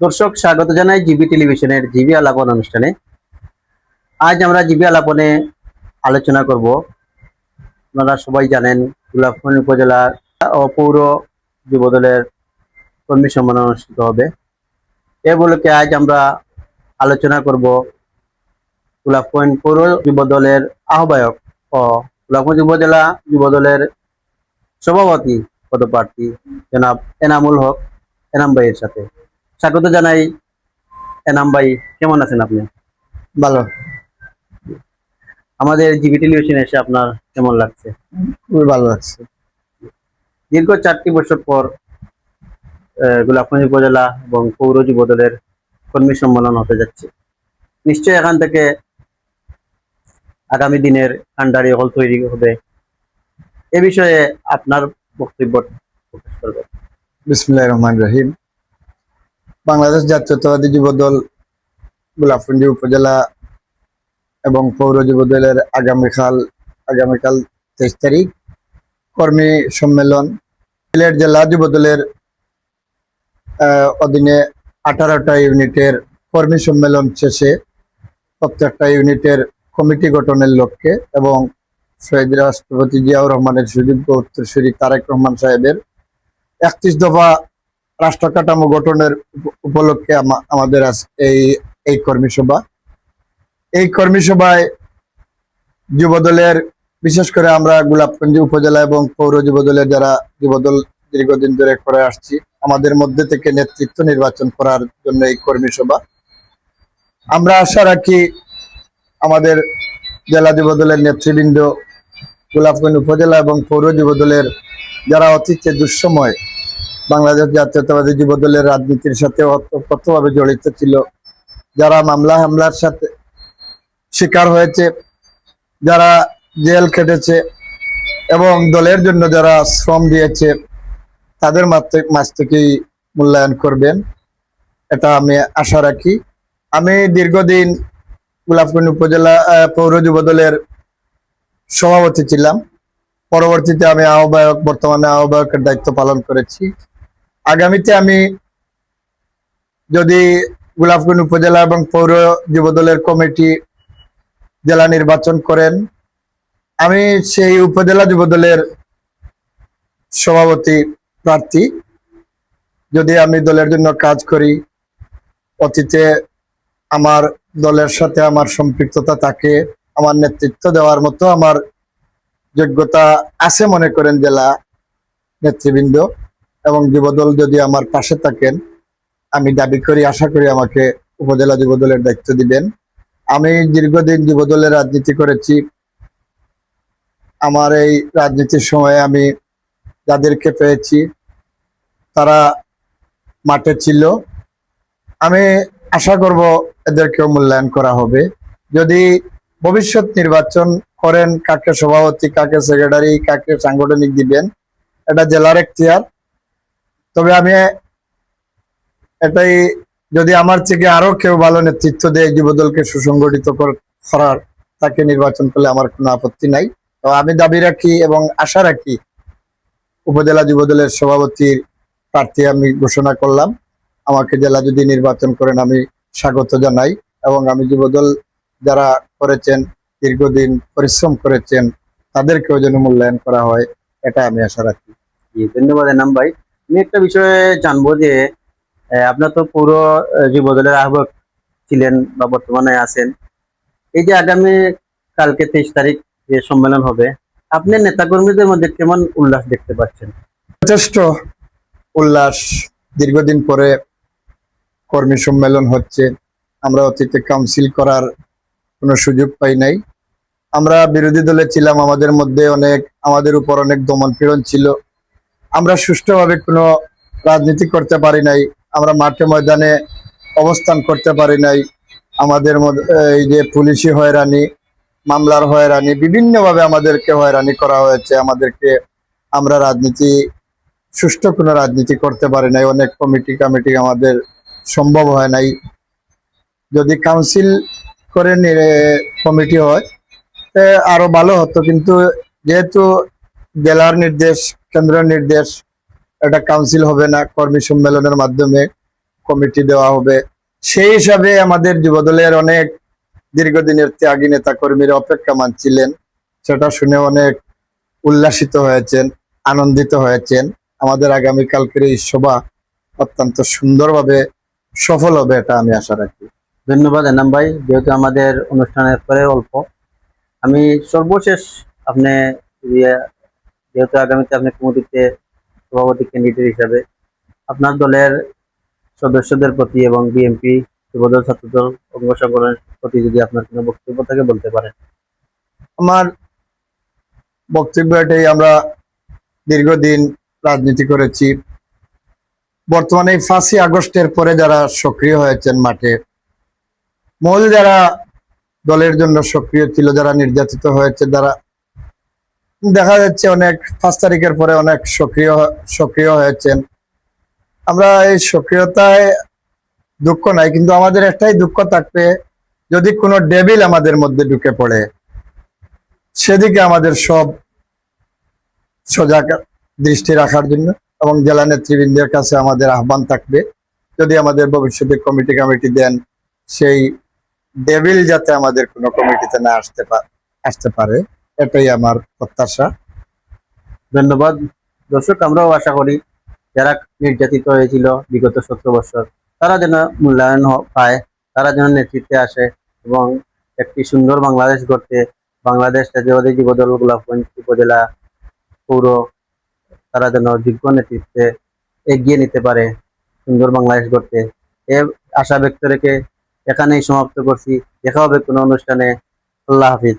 দর্শক, স্বাগত জানাই জিবি টেলিভিশনের জিবি আলাপন অনুষ্ঠানে। আজ আমরা জিবি আলাপনে আলোচনা করব। আপনারা সবাই জানেন, গোলাপগঞ্জ উপজেলার ও পৌর যুবদলের কর্মী সম্মেলন অনুষ্ঠিত হবে। এ বলকে আজ আমরা আলোচনা করব গোলাপগঞ্জ পৌর যুবদলের আহ্বায়ক ও গোলাপগঞ্জ উপজেলা যুবদলের সভাপতি, পদপ্রার্থী জনাব এনামুল হক এনাম ভাইয়ের সাথে। স্বাগত জানাই এনাম ভাই কেমন আছেন আপনি? ভালো। আমাদের জিবি টেলিভিশনে এসে আপনার কেমন লাগছে? খুবই ভালো লাগছে। দীর্ঘ চারটি বছর পর গোলাপগঞ্জ উপজেলা এবং পৌর যুব দলের কর্মী সম্মেলন হতে যাচ্ছে। নিশ্চয়ই এখান থেকে আগামী দিনের আন্ডারি হল তৈরি হবে। এ বিষয়ে আপনার বক্তব্য প্রকাশ করবেন। বিসমুল্লাহ রহমান রহিম। বাংলাদেশ জাতীয়তাবাদী যুব দল গোলাপগঞ্জ উপজেলা এবং পৌর যুব দলের আগামীকাল আগামীকাল তেইশ তারিখ কর্মী সম্মেলন। সিলেট জেলা যুব দলের আহ, অধীনে আঠারোটা ইউনিটের কর্মী সম্মেলন শেষে প্রত্যেকটা ইউনিটের কমিটি গঠনের লক্ষ্যে এবং শহীদ রাষ্ট্রপতি জিয়াউর রহমানের সুযোগ্য উত্তরসূরি তারেক রহমান সাহেবের একত্রিশ দফা রাষ্ট্র কাঠামো গঠনের উপ- উপলক্ষে আমা- আমাদের এই এই কর্মী সভা এই কর্মী সভায় যুবদলের, বিশেষ করে আমরা গোলাপগঞ্জ উপজেলা এবং পৌর যুবদলের যারা যুবদল দীর্ঘদিন ধরে করে আসছি, আমাদের মধ্যে থেকে নেতৃত্ব নির্বাচন করার জন্য এই কর্মী সভা আমরা আশা রাখি আমাদের জেলা যুবদলের নেতৃবৃন্দ গোলাপগঞ্জ উপজেলা এবং পৌর যুবদলের যারা অতীতে দুঃসময় বাংলাদেশ জাতীয়তাবাদী যুবদলের রাজনীতির সাথে ওতপ্রোতভাবে জড়িত ছিল। যারা মামলা হামলার সাথে শিকার হয়েছে, যারা জেল খেটেছে এবং দলের জন্য যারা শ্রম দিয়েছে, তাদের মাঝ থেকেই মূল্যায়ন করবেন। এটা আমি আশা রাখি। আমি দীর্ঘদিন গোলাপগঞ্জ উপজেলা পৌর যুব দলের সভাপতি ছিলাম। পরবর্তীতে আমি আহ্বায়ক, বর্তমানে আহ্বায়কের দায়িত্ব পালন করেছি। আগামীতে আমি যদি গোলাপগঞ্জ উপজেলা এবং পৌর যুবদলের কমিটি জেলা নির্বাচন করেন, আমি সেই উপজেলা যুবদলের সভাপতি প্রার্থী। যদি আমি দলের জন্য কাজ করি, অতীতে আমার দলের সাথে আমার সম্পৃক্ততা থাকে, আমার নেতৃত্ব দেওয়ার মতো আমার যোগ্যতা আছে মনে করেন জেলা নেতৃবৃন্দ। এবং যুবদল যদি আমার পাশে থাকেন, আমি দাবি করি, আশা করি আমাকে উপজেলা যুবদলের দায়িত্ব দিবেন। আমি দীর্ঘদিন যুবদলের রাজনীতি করেছি। আমার এই রাজনীতির সময়ে আমি যাদেরকে পেয়েছি, তারা মাঠে ছিল। আমি আশা করব এদেরকেও মূল্যায়ন করা হবে। যদি ভবিষ্যৎ নির্বাচন করেন, কাকে সভাপতি, কাকে সেক্রেটারি, কাকে সাংগঠনিক দিবেন, এটা জেলার এখতিয়ার। তবে আমি এটাই, যদি আমার থেকে আরও কেউ ভালো নেতৃত্ব দেয় যুবদলকে সুসংগঠিত করার, তাকে নির্বাচন করলে আমার কোনো আপত্তি নাই। তো আমি দাবি রাখি এবং আশা রাখি উপজেলা যুবদলের সভাপতির প্রার্থী আমি ঘোষণা করলাম। আমাকে জেলা যদি নির্বাচন করেন আমি স্বাগত জানাই এবং আমি যুবদল যারা করেছেন, দীর্ঘদিন পরিশ্রম করেছেন, তাদেরকেও যেন মূল্যায়ন করা হয়, এটা আমি আশা রাখি। ধন্যবাদ এনাম ভাই। আমি একটা বিষয়ে জানব যে আপনার তো পুরো যুব দলের আহ্বায়ক ছিলেন বা বর্তমানে আছেন। এই যে আগামী কালকে তেইশ তারিখ যে সম্মেলন হবে, আপনি নেতাকর্মীদের মধ্যে কেমন উল্লাস দেখতে পাচ্ছেন? যথেষ্ট উল্লাস। দীর্ঘদিন পরে কর্মী সম্মেলন হচ্ছে। আমরা অতীতে কাউন্সিল করার কোনো সুযোগ পাই নাই। আমরা বিরোধী দলে ছিলাম, আমাদের মধ্যে অনেক, আমাদের উপর অনেক দমন পীড়ন ছিল। আমরা সুষ্ঠুভাবে কোনো রাজনীতি করতে পারি নাই, আমরা মাঠে ময়দানে অবস্থান করতে পারি নাই, আমাদের মধ্যে, এই যে পুলিশি হয়রানি, মামলার হয়রানি, বিভিন্নভাবে আমাদেরকে হয়রানি করা হয়েছে, আমাদেরকে আমরা রাজনীতি, সুষ্ঠু কোনো রাজনীতি করতে পারি নাই, অনেক কমিটি কমিটি আমাদের সম্ভব হয় নাই। যদি কাউন্সিল করে কমিটি হয় আরও ভালো হতো, কিন্তু যেহেতু জেলার নির্দেশ কেন্দ্রের নির্দেশ। এটা কাউন্সিল হবে না, কর্মী সম্মেলনের মাধ্যমে কমিটি দেওয়া হবে। সেই হিসাবে আমাদের যুবদলের অনেক দীর্ঘদিনের ত্যাগী নেতা কর্মীরা অপেক্ষা মানছিলেন। সেটা শুনে অনেক উল্লাসিত হয়েছেন, আনন্দিত হয়েছেন। আমাদের আগামীকালকের এই সভা অত্যন্ত সুন্দরভাবে সফল হবে এটা আমি আশা রাখি। ধন্যবাদ এনাম ভাই, যেহেতু আমাদের অনুষ্ঠানের পরে অল্প। আমি সর্বশেষ আপনি যেহেতু আগামীতে আপনি কমিটিতে সভাপতি ক্যান্ডিডেট হিসাবে আপনার দলের সদস্যদের প্রতি এবং বিএনপি যুবদল, ছাত্রদল, অঙ্গ প্রতি যদি আপনার কোনো বক্তব্য থাকে বলতে পারেন। আমার বক্তব্য এটাই আমরা দীর্ঘদিন রাজনীতি করেছি। বর্তমানে ফাঁসি আগস্টের পরে যারা সক্রিয় হয়েছেন মাঠে, মূল যারা দলের জন্য সক্রিয় ছিল, যারা নির্যাতিত হয়েছে, যারা দেখা যাচ্ছে অনেক, পাঁচ তারিখের পরে অনেক সক্রিয় সক্রিয় হয়েছেন। আমরা এই সক্রিয়তায় দুঃখ নাই, কিন্তু আমাদের একটাই দুঃখ থাকবে, যদি কোনো ডেবিল আমাদের মধ্যে ঢুকে পড়ে, সেদিকে আমাদের সব সজাগ দৃষ্টি রাখার জন্য এবং জেলা নেতৃবৃন্দের কাছে আমাদের আহ্বান থাকবে, যদি আমাদের ভবিষ্যতে কমিটি কমিটি দেন, সেই ডেভিল যাতে আমাদের কোনো কমিটিতে না আসতে পারে আসতে পারে। এটাই আমার প্রত্যাশা। ধন্যবাদ। দর্শক, আমরাও আশা করি যারা নির্যাতিত হয়েছিল বিগত সতেরো বছর, তারা যেন মূল্যায়ন পায়, তারা যেন নেতৃত্বে আসে এবং একটি সুন্দর বাংলাদেশ গড়তে বাংলাদেশ জাতীয়বাদী যুবদল গোলাপগঞ্জ উপজেলা পৌর, তারা যেন যোগ্য নেতৃত্বে এগিয়ে নিতে পারে, সুন্দর বাংলাদেশ গড়তে। এ আশা ব্যক্ত রেখে এখানেই সমাপ্ত করছি। দেখা হবে কোনো অনুষ্ঠানে। আল্লাহ হাফিজ।